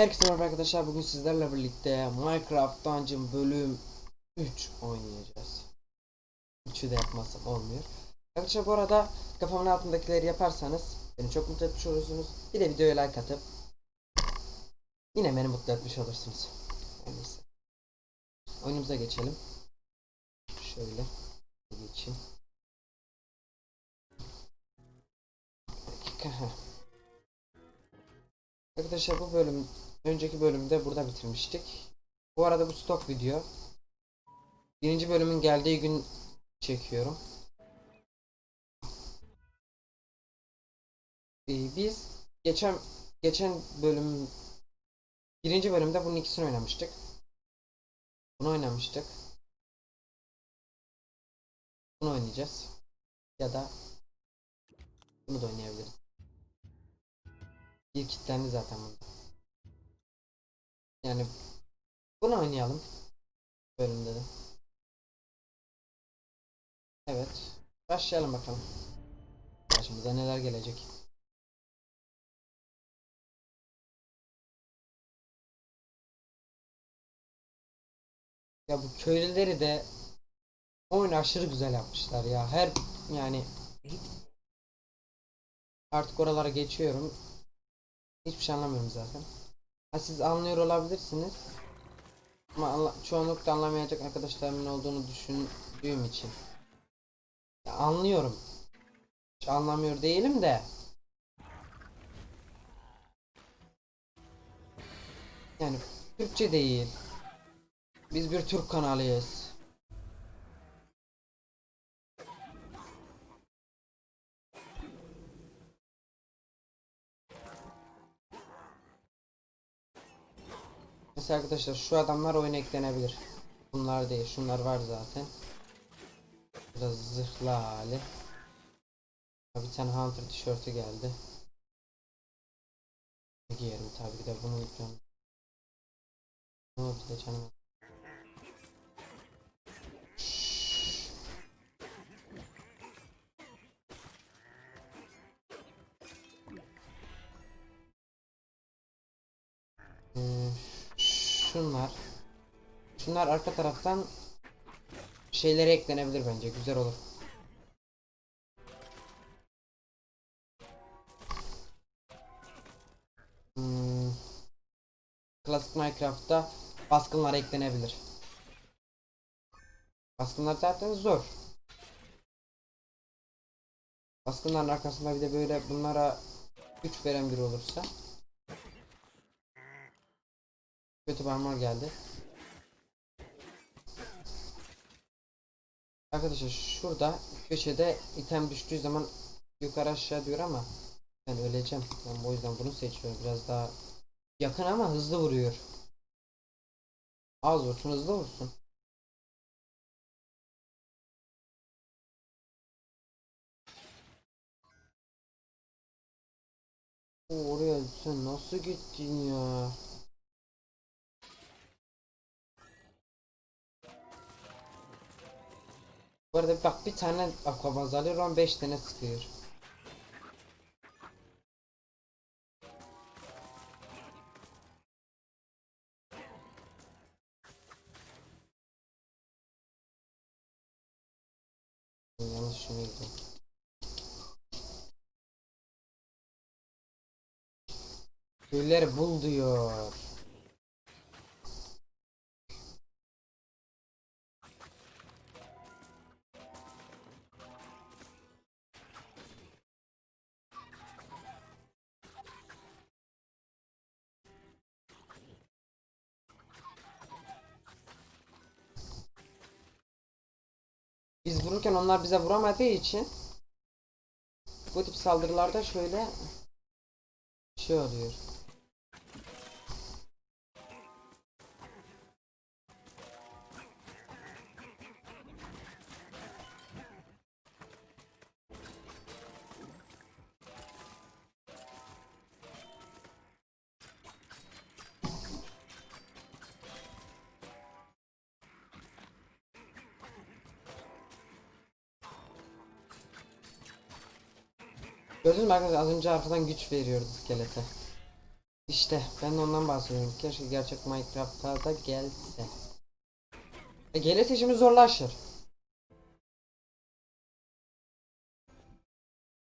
Herkese merhaba arkadaşlar bugün sizlerle birlikte Minecraft Dungeon bölüm 3 oynayacağız. 3'ü de yapmazsam olmuyor. Arkadaşlar bu arada kafamın altındakileri yaparsanız beni çok mutlu etmiş olursunuz. Bir de videoya like atıp yine beni mutlu etmiş olursunuz. Her Neyse. Oyunumuza geçelim. Şöyle geçeyim. Bir dakika. Arkadaşlar bu bölüm önceki bölümde burada bitirmiştik. Bu arada bu stok video. Birinci bölümün geldiği gün çekiyorum. Ee, biz geçen geçen bölüm birinci bölümde bunun ikisini oynamıştık. Bunu oynamıştık. Bunu oynayacağız. Ya da bunu da oynayabiliriz. Bir kilitlendi zaten bunda. Yani bunu oynayalım. Bölümde de. Evet. Başlayalım bakalım. Başımıza neler gelecek. Ya bu köylüleri de oyunu aşırı güzel yapmışlar ya. Her yani artık oralara geçiyorum. Hiçbir şey anlamıyorum zaten. Siz anlıyor olabilirsiniz. Ama anla çoğunlukla anlamayacak arkadaşlarımın olduğunu düşündüğüm için. Ya, anlıyorum. Hiç anlamıyor değilim de. Yani Türkçe değil. Biz bir Türk kanalıyız. Mesela arkadaşlar şu adamlar oyuna eklenebilir. Bunlar değil. Şunlar var zaten. Biraz zırhlı hali. Ha, Bir tane Hunter tişörtü geldi. Giyerim tabii ki de bunu yapıyorum. Ne oldu da canım? Şunlar arka taraftan şeylere eklenebilir bence güzel olur. Hmm, Minecraft'ta baskınlar eklenebilir. Baskınlar zaten zor. Baskınların arkasında bir de böyle bunlara güç veren biri olursa Kötü parmağı geldi. Arkadaşlar şurada köşede item düştüğü zaman yukarı aşağı diyor ama ben öleceğim. Ben o yüzden bunu seçiyorum. Biraz daha yakın ama hızlı vuruyor. Az vursun hızlı vursun. Oraya sen nasıl gittin ya? Bu arada bak bir tane akvabaz alıyor ama 5 tane sıkıyor. Yanlış şuna gidiyor. Köylüleri bul diyor. Biz vururken onlar bize vuramadığı için bu tip saldırılarda şöyle şey oluyor. Gördünüz mü arkadaşlar az önce arkadan güç veriyordu iskelete. İşte ben de ondan bahsediyorum. Keşke gerçek Minecraft'ta da gelse. E gelirse işimiz zorlaşır.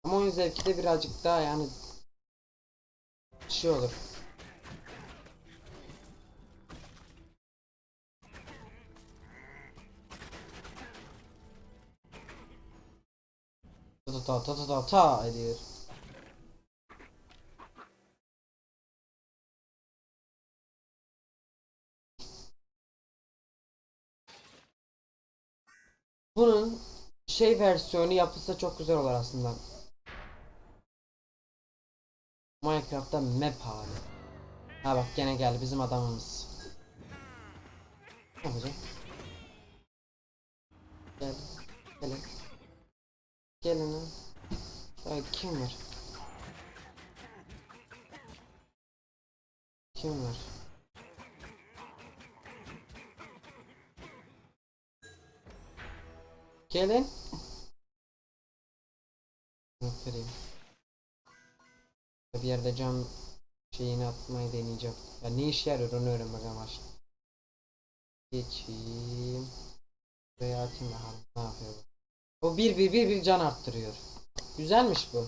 Ama oyun zevki de birazcık daha yani şey olur. Ta ta ta ta ta ta ediyor. Şey versiyonu yapılsa çok güzel olur aslında. Minecraft'ta map hali. Ha bak gene geldi bizim adamımız. Ne yapacak? Gel. Gelin. Gelin ha. Ay, kim var? Kim var? Gelin. Yerde cam şeyini atmayı deneyeceğim. Ya ne işe yarıyor onu öğrenmek amaçlı. Geçeyim. Buraya atayım bakalım ne yapıyor bu. O bir bir bir bir can arttırıyor. Güzelmiş bu.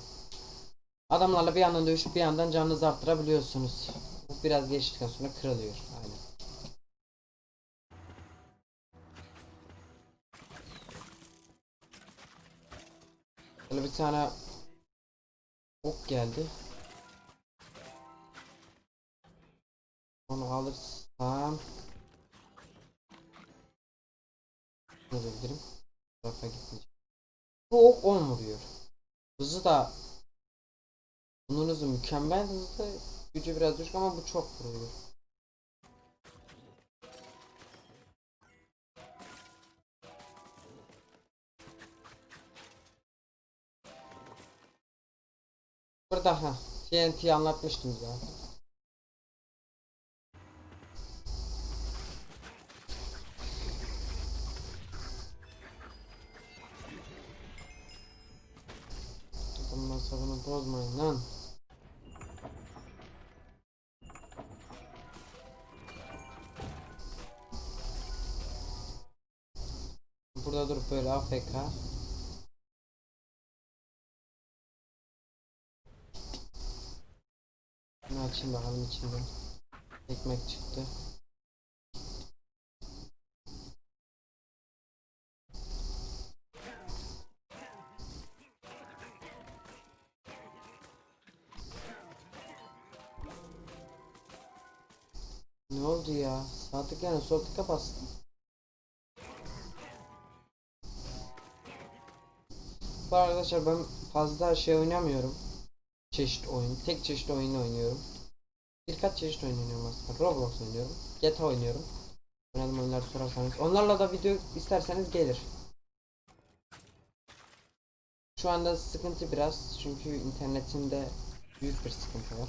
Adamlarla bir yandan dövüşüp bir yandan canınızı arttırabiliyorsunuz. Bu biraz geçtikten sonra kırılıyor. Aynen. Böyle bir tane ok geldi. Onu alırsam? Bu tarafa gitmeyecek. Bu ok 10 vuruyor. Hızı da bunun hızı mükemmel hızlı. Gücü biraz düşük ama bu çok vuruyor. Burada ha TNT anlatmıştım zaten. Sabunu bozmayın lan. Burada durup böyle AFK. Bunu açayım bakalım içinden. Ekmek çıktı. Ne oldu ya? Sağ tık yani sol tıka. Bu arkadaşlar ben fazla şey oynamıyorum. Çeşit oyun. Tek çeşit oyun oynuyorum. Birkaç çeşit oyun oynuyorum aslında. Roblox oynuyorum. GTA oynuyorum. Oynadığım oyunlar sorarsanız. Onlarla da video isterseniz gelir. Şu anda sıkıntı biraz. Çünkü internetimde büyük bir sıkıntı var.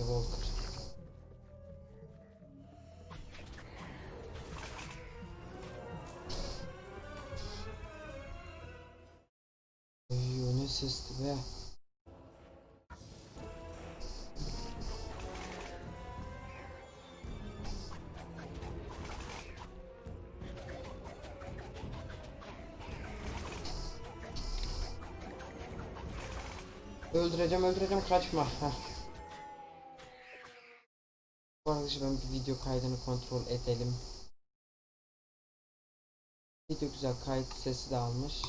Evolker. Ay ne sesti be. Öldüreceğim öldüreceğim kaçma. Heh. Arkadaşlar ben bir video kaydını kontrol edelim. Video güzel kayıt sesi de almış.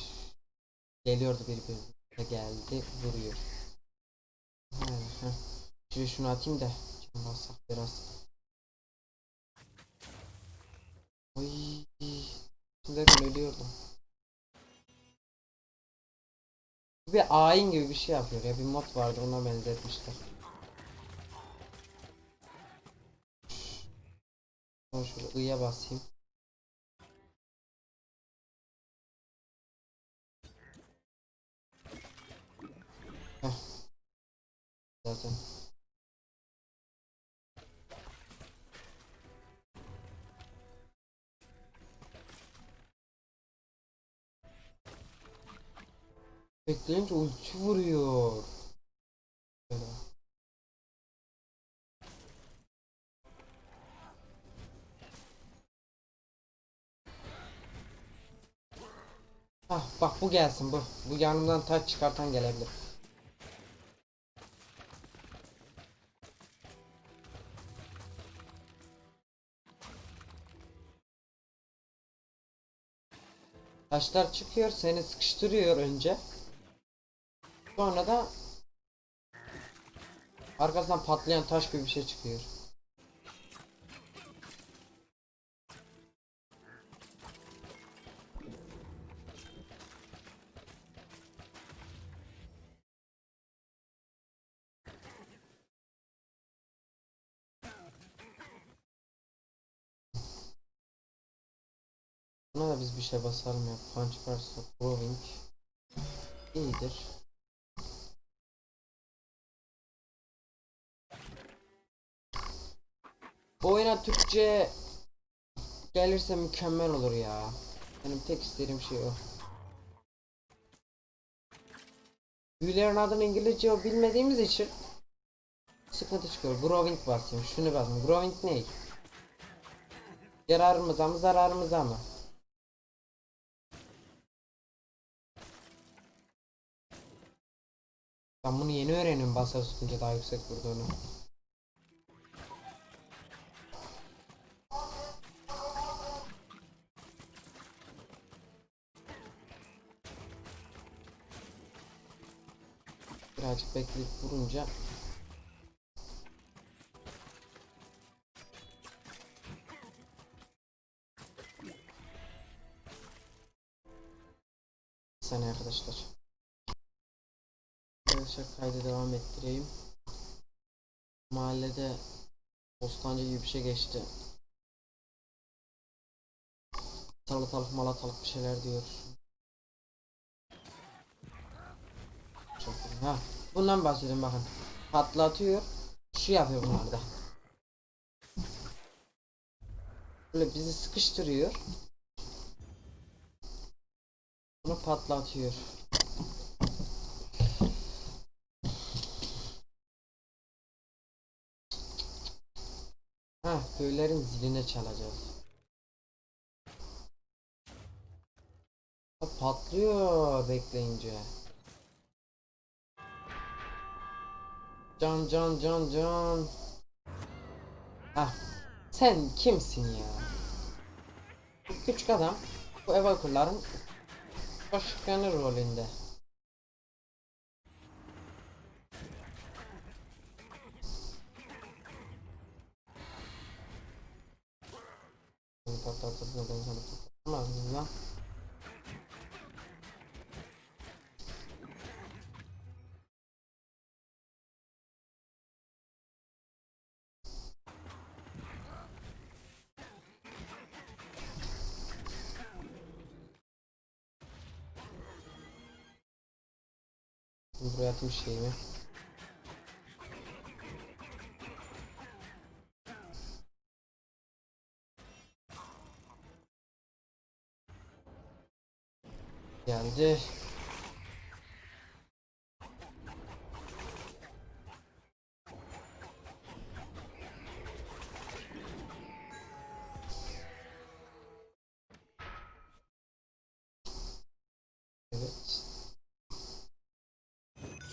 Geliyordu birbirine geldi vuruyor. Şöyle şunu atayım da can bassak biraz. Oy. Şimdiden ölüyordum. Bir ayin gibi bir şey yapıyor ya bir mod vardı ona benzetmişler. Ben şöyle ı'ya basayım. Heh. Zaten. Bekleyince ulti vuruyor. Hah bak bu gelsin bu. Bu yanımdan taç çıkartan gelebilir. Taşlar çıkıyor seni sıkıştırıyor önce. Sonra da arkasından patlayan taş gibi bir şey çıkıyor. Buna da biz bir şey basalım ya. Punch varsa Proving iyidir. Bu oyuna Türkçe gelirse mükemmel olur ya. Benim tek istediğim şey o. Büyülerin adını İngilizce bilmediğimiz için sıkıntı çıkıyor. Growing basayım. Şunu basayım. Growing ne? Yararımıza mı zararımıza mı? Ben bunu yeni öğreniyorum basar tutunca daha yüksek vurduğunu. Birazcık bekleyip vurunca Bir saniye arkadaşlar. Kaydı devam ettireyim. Mahallede postancı gibi bir şey geçti. Salatalık malatalık bir şeyler diyor. Çok iyi. Ha, bundan bahsedeyim bakın. Patlatıyor. Şu yapıyor bunlarda. Böyle bizi sıkıştırıyor. Bunu patlatıyor. Ha, köylerin ziline çalacağız. Patlıyor bekleyince. Can can can can. Ha, sen kimsin ya? Küçük adam bu evakurların başkanı rolünde. Buraya atmış şeyimi. Geldi.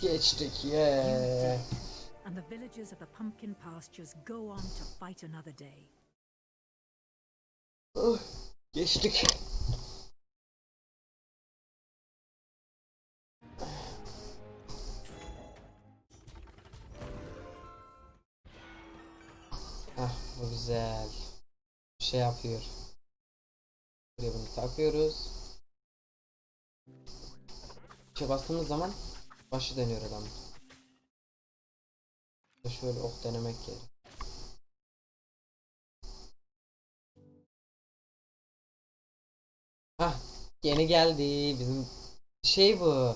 Geçtik yeah. and the villagers of the pumpkin pastures go on to fight another day. Oh, geçtik. Ah bu güzel. Bir şey yapıyor. Buraya bunu takıyoruz. Bir şey bastığımız zaman başı dönüyor adamın. Şöyle ok denemek gerek. Hah yeni geldi bizim. Şey bu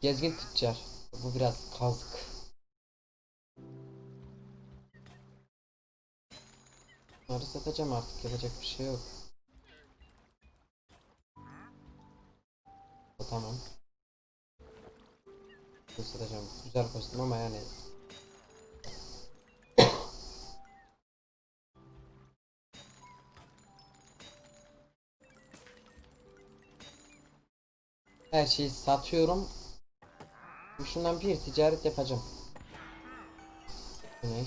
gezgin tüccar. Bu biraz kazık. Bunları satacağım artık yapacak bir şey yok. O, Tamam Bunu satacağım güzel kostüm ama yani her şeyi satıyorum. Şundan bir ticaret yapacağım. Ne?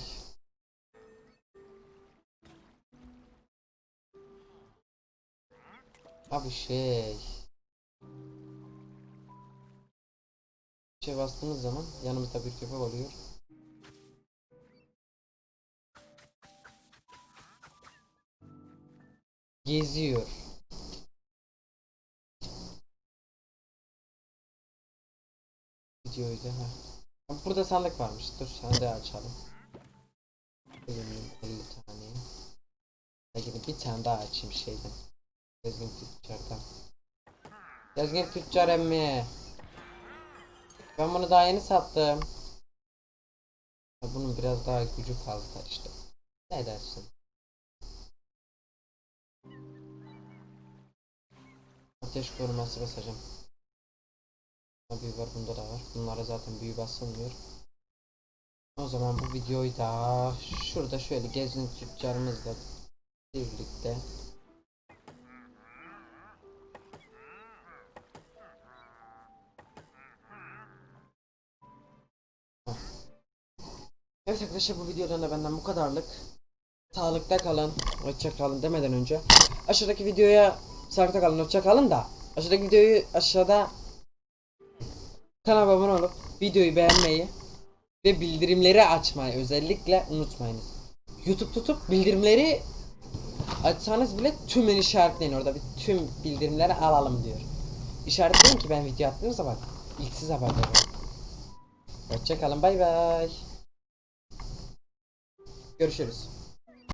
Abi şey. Şey bastığımız zaman yanımızda bir köpek oluyor. Geziyor. Da ha. Burada sandık varmış. Dur sandığı açalım. 50 tane. Belki bir tane daha açayım şeyden. Gezgin tüccardan. Gezgin tüccar emmi. Ben bunu daha yeni sattım. Bunun biraz daha gücü fazla işte. Ne dersin? Ateş koruması basacağım. Büyü var bunda da var. Bunlara zaten büyü basılmıyor. O zaman bu videoyu da şurada şöyle gezgin tüccarımızla birlikte Evet arkadaşlar bu videodan da benden bu kadarlık. Sağlıkta kalın, hoşça kalın demeden önce aşağıdaki videoya sağlıkta kalın, hoşça kalın da aşağıdaki videoyu aşağıda kanala abone olup videoyu beğenmeyi ve bildirimleri açmayı özellikle unutmayınız. YouTube tutup bildirimleri açsanız bile tümünü işaretleyin orada bir tüm bildirimleri alalım diyor. İşaretleyin ki ben video attığım zaman ilk siz haberdar olun. Hoşça kalın bay bay. Görüşürüz.